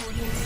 Audio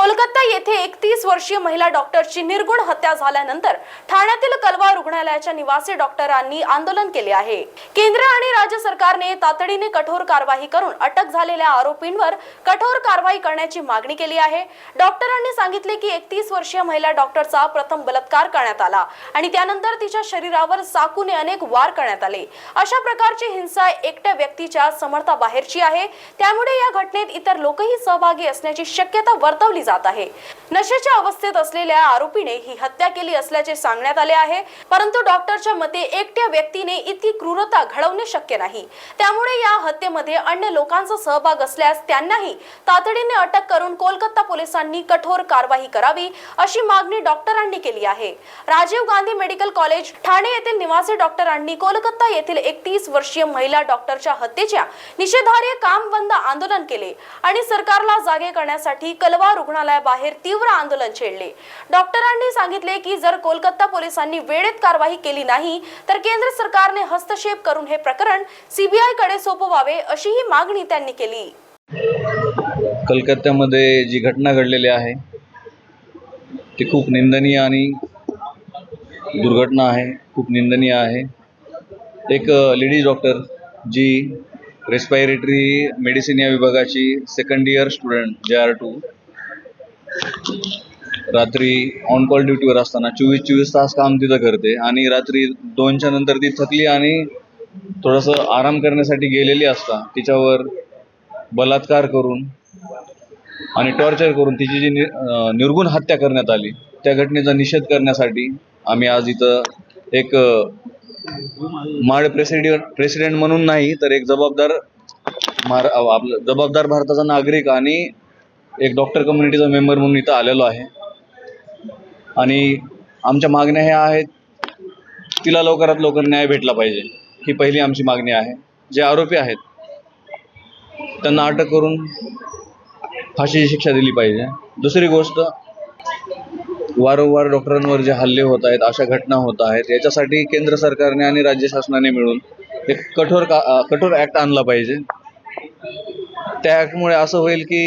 Kolkata येथे एकतीस वर्षीय महिला डॉक्टरची निर्गुण हत्या झाल्यानंतर ठाण्यातील कलवा रुग्णालयाच्या निवासी डॉक्टरांनी आंदोलन केले आहे. केंद्र आणि राज्य सरकारने तातडीने कठोर कारवाई करून अटक झालेल्या आरोपींवर कठोर कारवाई करण्याची मागणी केली आहे. डॉक्टरांनी सांगितले की एकतीस वर्षीय महिला डॉक्टरचा प्रथम बलात्कार करण्यात आला आणि त्यानंतर तिच्या शरीरावर चाकूने अनेक वार करण्यात आले. अशा प्रकारची हिंसा एकट्या व्यक्तीच्या समर्थाबाहेरची आहे. त्यामुळे या घटनेत इतर लोकही सहभागी असण्याची शक्यता वर्तवली जात आहे. नशेच्या अवस्थेत असलेल्या आरोपीने ही हत्या केली असल्याचे सांगण्यात आले आहे परंतु डॉक्टरच्या मते एकट्या व्यक्तीने इतकी क्रूरता घडवणे शक्य नाही. त्यामुळे या हत्येमध्ये अन्य लोकांचा सहभाग असल्यास त्यांनाही तातडीने अटक करून कोलकाता पोलिसांनी कठोर कारवाई करावी अशी मागणी डॉक्टरांनी केली आहे. राजीव गांधी मेडिकल कॉलेज ठाणे येथील निवासी डॉक्टरांनी कोलकाता येथील एकतीस वर्षीय महिला डॉक्टरच्या हत्येच्या निषेधार्ह काम बंद आंदोलन केले आणि सरकारला जागे करण्यासाठी कलवा रुग्ण रुग्णालयाबाहेर तीव्र आंदोलन छेडले. डॉक्टरांनी सांगितले की जर कोलकाता पोलिसांनी वेळेत कारवाई केली नाही तर केंद्र सरकारने हस्तक्षेप करून हे प्रकरण सीबीआयकडे सोपवावे अशीही मागणी त्यांनी केली. कलकत्त्यामध्ये जी घटना घडलेली आहे ती खूप निंदनीय आणि दुर्घटना आहे खूप निंदनीय आहे. एक लेडीज डॉक्टर जी रेस्पायरेटरी मेडिसिन या विभागाची second year student J R two रात्री ऑन कॉल ड्युटीवर असताना चोवीस चोवीस तास काम तिथं करते आणि रात्री दोनच्या नंतर ती थकली आणि थोडंसं आराम करण्यासाठी गेलेली असता. तिच्यावर बलात्कार करून आणि टॉर्चर करून तिची जी नि निर्गुण हत्या करण्यात आली त्या घटनेचा निषेध करण्यासाठी आम्ही आज इथं एक अं, माड प्रेसिडेंट प्रेसिडेंट म्हणून नाही तर एक जबाबदार आपलं जबाबदार भारताचा नागरिक आणि एक डॉक्टर कम्युनिटीचा मेंबर म्हणून इथं आलेलो आहे. आणि आमच्या मागण्या ह्या आहेत तिला लवकरात लवकर न्याय भेटला पाहिजे. ही पहिली आमची मागणी आहे. जे आरोपी आहेत त्यांना अटक करून फाशीची शिक्षा दिली पाहिजे. दुसरी गोष्ट वारंवार डॉक्टरांवर जे हल्ले होत आहेत अशा घटना होत आहेत याच्यासाठी केंद्र सरकारने आणि राज्य शासनाने मिळून एक कठोर का कठोर ॲक्ट आणला पाहिजे. त्यामुळे असं होईल की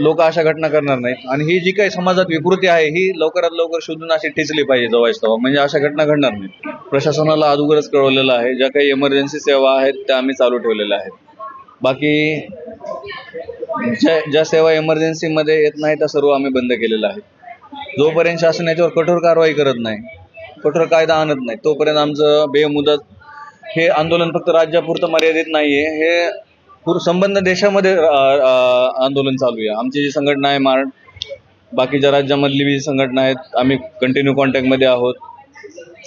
लोक अशा घटना करणार नाहीत. आणि ही जी काही समाजात विकृती आहे ही लवकरात लवकर शोधून अशी टिचली पाहिजे जवळच तेव्हा म्हणजे अशा घटना घडणार नाहीत. प्रशासनाला अगोदरच कळवलेलं आहे. ज्या काही इमर्जन्सी सेवा आहेत त्या आम्ही चालू ठेवलेल्या आहेत. बाकी ज्या ज्या सेवा इमर्जन्सीमध्ये येत नाही त्या सर्व आम्ही बंद केलेल्या आहेत. जोपर्यंत शासन याच्यावर कठोर कारवाई करत नाही कठोर कायदा आणत नाही तोपर्यंत आमचं बेमुदत हे आंदोलन फक्त राज्यापुरतं मर्यादित नाही आहे हे पूर संबंध देशामध्ये आंदोलन चालू आहे. आमची जी संघटना आहे मार बाकीच्या राज्यामधली जी संघटना आहेत आम्ही कंटिन्यू कॉन्टॅक्टमध्ये आहोत.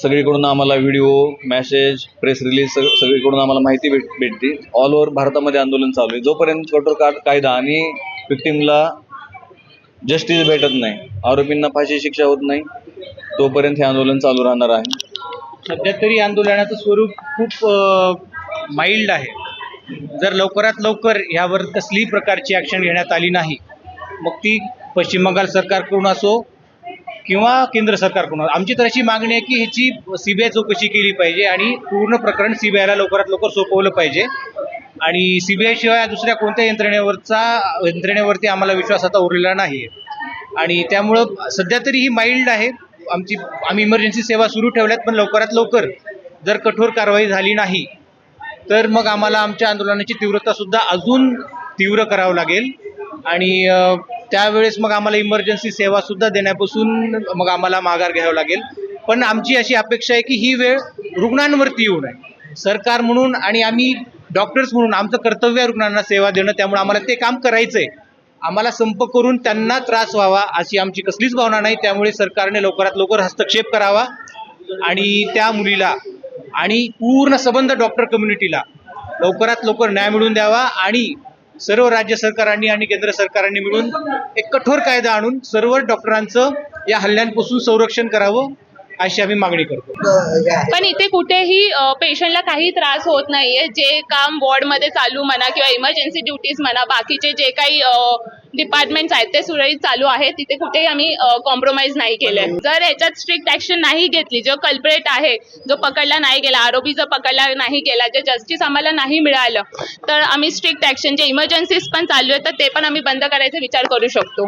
सगळीकडून आम्हाला व्हिडिओ मॅसेज प्रेस रिलीज सग सगळीकडून आम्हाला माहिती भेट भेटते. ऑल ओव्हर भारतामध्ये आंदोलन चालू आहे. जोपर्यंत कठोर का कायदा आणि विक्टीमला जस्टिस भेटत नाही आरोपींना फाशी शिक्षा होत नाही तोपर्यंत हे आंदोलन चालू राहणार आहे. सध्या तरी आंदोलनाचं स्वरूप खूप माइल्ड आहे. जर लवकरात लवकर ह्यावर कसलीही प्रकारची ॲक्शन घेण्यात आली नाही मग ती पश्चिम बंगाल सरकारकडून असो किंवा केंद्र सरकारकडून असो. आमची तर अशी मागणी आहे की ह्याची सी बी आय चौकशी केली पाहिजे आणि पूर्ण प्रकरण सी बी आयला लवकरात लवकर सोपवलं पाहिजे आणि सी बी आयशिवाय दुसऱ्या कोणत्या यंत्रणेवरचा यंत्रणेवरती आम्हाला विश्वास आता उरलेला नाही आहे आणि त्यामुळं सध्या तरी ही माइल्ड आहे आमची आम्ही इमर्जन्सी सेवा सुरू ठेवल्यात पण लवकरात लवकर जर कठोर कारवाई झाली नाही तर मग आम्हाला आमच्या आंदोलनाची तीव्रता सुद्धा अजून तीव्र करावं लागेल. आणि त्यावेळेस मग आम्हाला इमर्जन्सी सेवा सुद्धा देण्यापासून मग आम्हाला माघार घ्यावं लागेल. पण आमची अशी अपेक्षा आहे की ही वेळ रुग्णांवरती येऊ नये. सरकार म्हणून आणि आम्ही डॉक्टर्स म्हणून आमचं कर्तव्य आहे रुग्णांना सेवा देणं त्यामुळे आम्हाला ते काम करायचं आहे आम्हाला संप करून त्यांना त्रास व्हावा अशी आमची कसलीच भावना नाही. त्यामुळे सरकारने लवकरात लवकर हस्तक्षेप करावा आणि त्या मुलीला आणि पूर्ण संबंध डॉक्टर कम्युनिटीला लवकरात लवकर न्याय मिळवून द्यावा आणि सर्व राज्य सरकारांनी आणि केंद्र सरकारांनी मिळून एक कठोर कायदा आणून सर्व डॉक्टरांचं या हल्ल्यांपासून संरक्षण करावं. अशी आम्ही मागणी करतो. पण इथे कुठेही पेशंटला काही त्रास होत नाहीये. जे काम वॉर्डमध्ये चालू म्हणा किंवा इमर्जन्सी ड्युटीज म्हणा बाकीचे जे काही डिपार्टमेंट्स आहेत ते सुरळीत चालू आहेत. तिथे कुठेही आम्ही कॉम्प्रोमाइज नाही केलंय. जर याच्यात स्ट्रिक्ट ऍक्शन नाही घेतली जो कल्परेट आहे जो पकडला नाही गेला आरोपी जो पकडला नाही गेला जे जस्टिस आम्हाला नाही मिळालं तर आम्ही स्ट्रिक्ट ऍक्शन जे इमर्जन्सीज पण चालू आहेत तर ते पण आम्ही बंद करायचा विचार करू शकतो.